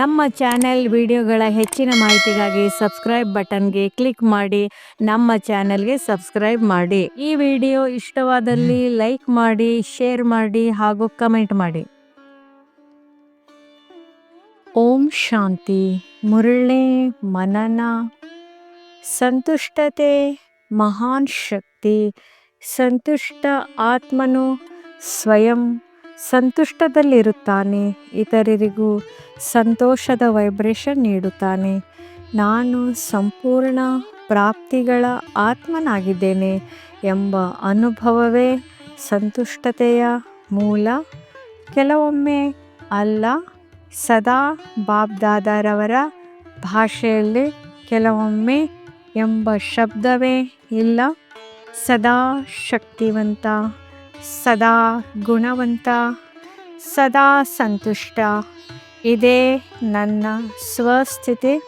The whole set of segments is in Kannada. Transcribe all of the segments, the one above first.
ನಮ್ಮ ಚಾನೆಲ್ ವಿಡಿಯೋಗಳ ಹೆಚ್ಚಿನ ಮಾಹಿತಿಗಾಗಿ ಸಬ್ಸ್ಕ್ರೈಬ್ ಬಟನ್ಗೆ ಕ್ಲಿಕ್ ಮಾಡಿ ನಮ್ಮ ಚಾನೆಲ್ಗೆ ಸಬ್ಸ್ಕ್ರೈಬ್ ಮಾಡಿ. ಈ ವಿಡಿಯೋ ಇಷ್ಟವಾದಲ್ಲಿ ಲೈಕ್ ಮಾಡಿ ಶೇರ್ ಮಾಡಿ ಹಾಗೂ ಕಮೆಂಟ್ ಮಾಡಿ. ಓಂ ಶಾಂತಿ. ಮುರಳಿ ಮನನ. ಸಂತುಷ್ಟತೆ ಮಹಾನ್ ಶಕ್ತಿ. ಸಂತುಷ್ಟ ಆತ್ಮನು ಸ್ವಯಂ. ಸಂತುಷ್ಟದಲ್ಲಿರುತ್ತಾನೆ. ಇತರರಿಗೂ ಸಂತೋಷದ ವೈಬ್ರೇಷನ್ ನೀಡುತ್ತಾನೆ. ನಾನು ಸಂಪೂರ್ಣ ಪ್ರಾಪ್ತಿಗಳ ಆತ್ಮನಾಗಿದ್ದೇನೆ ಎಂಬ ಅನುಭವವೇ ಸಂತುಷ್ಟತೆಯ ಮೂಲ. ಕೆಲವೊಮ್ಮೆ ಅಲ್ಲ, ಸದಾ ಬಾಬ್ದಾದಾರವರ ಭಾಷೆಯಲ್ಲಿ ಕೆಲವೊಮ್ಮೆ ಎಂಬ ಶಬ್ದವೇ ಇಲ್ಲ. ಸದಾ ಶಕ್ತಿವಂತ ಸದಾ ಗುಣವಂತ, ಸದಾ ಸಂತುಷ್ಟ. ಇದೇ ನನ್ನ ಸ್ವಸ್ಥಿತಿ.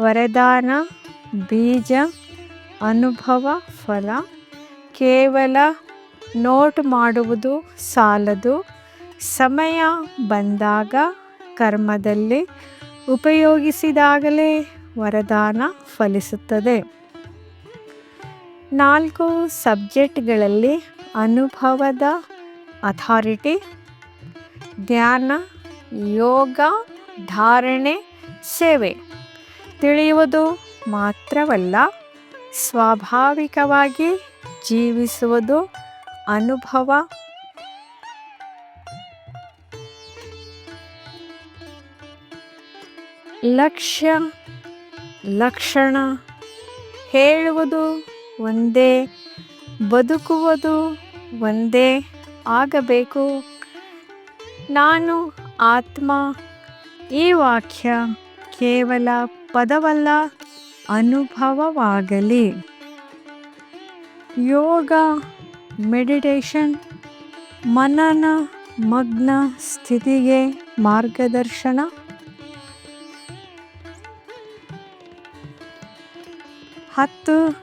ವರದಾನ, ಬೀಜ, ಅನುಭವ, ಫಲ. ಕೇವಲ ನೋಟ್ ಮಾಡುವುದು ಸಾಲದು. ಸಮಯ ಬಂದಾಗ ಕರ್ಮದಲ್ಲಿ ಉಪಯೋಗಿಸಿದಾಗಲೇ ವರದಾನ ಫಲಿಸುತ್ತದೆ. ನಾಲ್ಕು ಸಬ್ಜೆಕ್ಟ್ಗಳಲ್ಲಿ ಅನುಭವದ ಅಥಾರಿಟಿ, ಧ್ಯಾನ, ಯೋಗ, ಧಾರಣೆ, ಸೇವೆ. ತಿಳಿಯುವುದು ಮಾತ್ರವಲ್ಲ, ಸ್ವಾಭಾವಿಕವಾಗಿ ಜೀವಿಸುವುದು ಅನುಭವ. ಲಕ್ಷ್ಯ, ಲಕ್ಷಣ, ಹೇಳುವುದು ಒಂದೇ ಬದುಕುವುದು ಒಂದೇ ಆಗಬೇಕು. ನಾನು ಆತ್ಮ, ಈ ವಾಕ್ಯ ಕೇವಲ ಪದವಲ್ಲ, ಅನುಭವವಾಗಲಿ. ಯೋಗ, ಮೆಡಿಟೇಷನ್, ಮನನ ಮಗ್ನ ಸ್ಥಿತಿಗೆ ಮಾರ್ಗದರ್ಶನ. ಹತ್ತು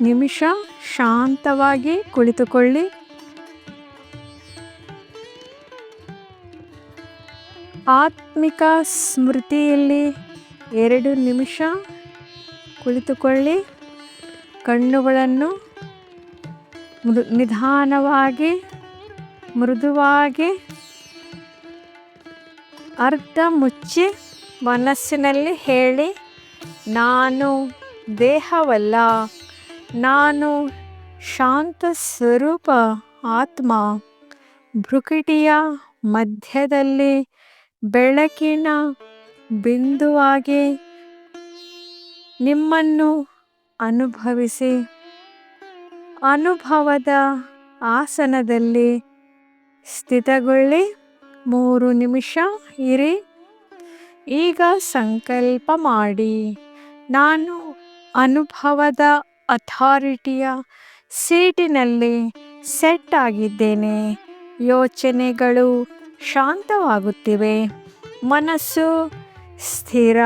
ನಿಮಿಷ ಶಾಂತವಾಗಿ ಕುಳಿತುಕೊಳ್ಳಿ. ಆತ್ಮಿಕ ಸ್ಮೃತಿಯಲ್ಲಿ ಎರಡು ನಿಮಿಷ ಕುಳಿತುಕೊಳ್ಳಿ. ಕಣ್ಣುಗಳನ್ನು ಮೃ, ನಿಧಾನವಾಗಿ, ಮೃದುವಾಗಿ ಅರ್ಧ ಮುಚ್ಚಿ ಮನಸ್ಸಿನಲ್ಲಿ ಹೇಳಿ, ನಾನು ದೇಹವಲ್ಲ. ನಾನು ಶಾಂತ ಸ್ವರೂಪ ಆತ್ಮ ಭ್ರುಕಿಟಿಯ ಮಧ್ಯದಲ್ಲಿ ಬೆಳಕಿನ ಬಿಂದುವಾಗಿ ನಿಮ್ಮನ್ನು ಅನುಭವಿಸಿ, ಅನುಭವದ ಆಸನದಲ್ಲಿ ಸ್ಥಿತಗೊಳ್ಳಿ. ಮೂರು ನಿಮಿಷ ಇರಿ. ಈಗ ಸಂಕಲ್ಪ ಮಾಡಿ. ನಾನು ಅನುಭವದ ಅಥಾರಿಟಿಯ ಸೀಟಿನಲ್ಲಿ ಸೆಟ್ ಆಗಿದ್ದೇನೆ. ಯೋಚನೆಗಳು ಶಾಂತವಾಗುತ್ತಿವೆ. ಮನಸ್ಸು ಸ್ಥಿರ,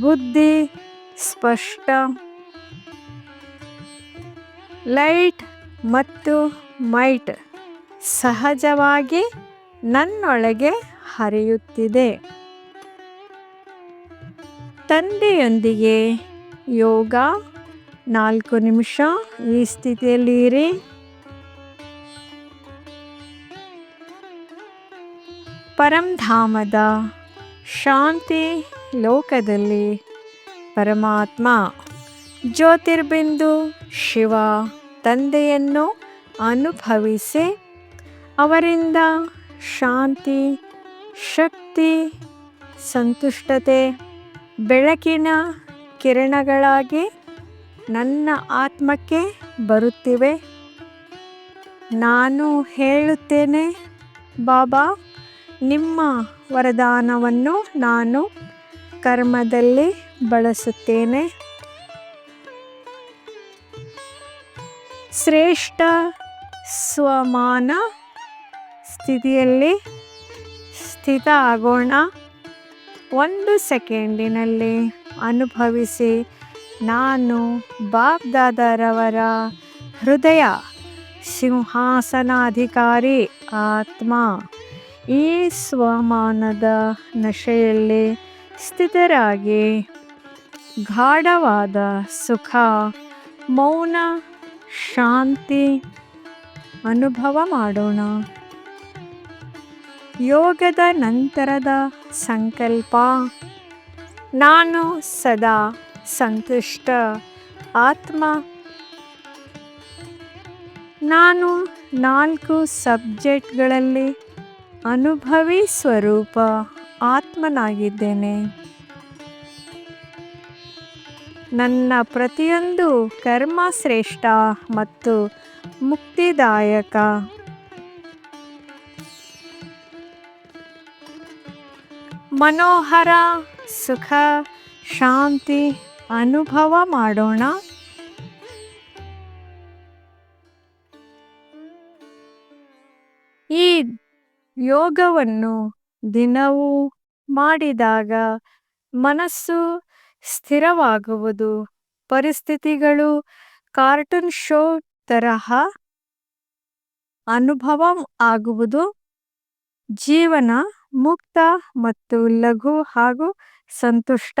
ಬುದ್ಧಿ ಸ್ಪಷ್ಟ. ಲೈಟ್ ಮತ್ತು ಮೈಟ್ ಸಹಜವಾಗಿ ನನ್ನೊಳಗೆ ಹರಿಯುತ್ತಿದೆ. ತಂದೆಯೊಂದಿಗೆ ಯೋಗ ನಾಲ್ಕು ನಿಮಿಷ. ಈ ಸ್ಥಿತಿಯಲ್ಲಿ ಇರಿ. ಪರಂಧಾಮದ ಶಾಂತಿ ಲೋಕದಲ್ಲಿ ಪರಮಾತ್ಮ ಜ್ಯೋತಿರ್ಬಿಂದು ಶಿವ ತಂದೆಯನ್ನು ಅನುಭವಿಸಿ ಅವರಿಂದ ಶಾಂತಿ, ಶಕ್ತಿ, ಸಂತುಷ್ಟತೆ, ಬೆಳಕಿನ ಕಿರಣಗಳಾಗಿ ನನ್ನ ಆತ್ಮಕ್ಕೆ ಬರುತ್ತಿವೆ. ನಾನು ಹೇಳುತ್ತೇನೆ, ಬಾಬಾ, ನಿಮ್ಮ ವರದಾನವನ್ನು ನಾನು ಕರ್ಮದಲ್ಲಿ ಬಳಸುತ್ತೇನೆ. ಶ್ರೇಷ್ಠ ಸ್ವಮಾನ ಸ್ಥಿತಿಯಲ್ಲಿ ಸ್ಥಿತ ಆಗೋಣ. ಒಂದು ಸೆಕೆಂಡಿನಲ್ಲಿ ಅನುಭವಿಸಿ ನಾನು ಬಾಬ್ದಾದರವರ ಹೃದಯ ಸಿಂಹಾಸನಾಧಿಕಾರಿ ಆತ್ಮ. ಈ ಸ್ವಮಾನದ ನಶೆಯಲ್ಲಿ ಸ್ಥಿತರಾಗಿ ಗಾಢವಾದ ಸುಖ, ಮೌನ, ಶಾಂತಿ ಅನುಭವ ಮಾಡೋಣ. ಯೋಗದ ನಂತರದ ಸಂಕಲ್ಪ. ನಾನು ಸದಾ ಸಂತುಷ್ಟ. ಆತ್ಮ. ನಾನು ನಾಲ್ಕು ಸಬ್ಜೆಕ್ಟ್ಗಳಲ್ಲಿ ಅನುಭವಿ ಸ್ವರೂಪ ಆತ್ಮನಾಗಿದ್ದೇನೆ. ನನ್ನ ಪ್ರತಿಯೊಂದು ಕರ್ಮ ಶ್ರೇಷ್ಠ ಮತ್ತು ಮುಕ್ತಿದಾಯಕ. ಮನೋಹರ, ಸುಖ, ಶಾಂತಿ ಅನುಭವ ಮಾಡೋಣ. ಈ ಯೋಗವನ್ನು ದಿನವೂ ಮಾಡಿದಾಗ ಮನಸ್ಸು ಸ್ಥಿರವಾಗುವುದು. ಪರಿಸ್ಥಿತಿಗಳು ಕಾರ್ಟೂನ್ ಶೋ ತರಹ ಅನುಭವ ಆಗುವುದು. ಜೀವನ ಮುಕ್ತ ಮತ್ತು ಲಘು ಹಾಗೂ ಸಂತುಷ್ಟ.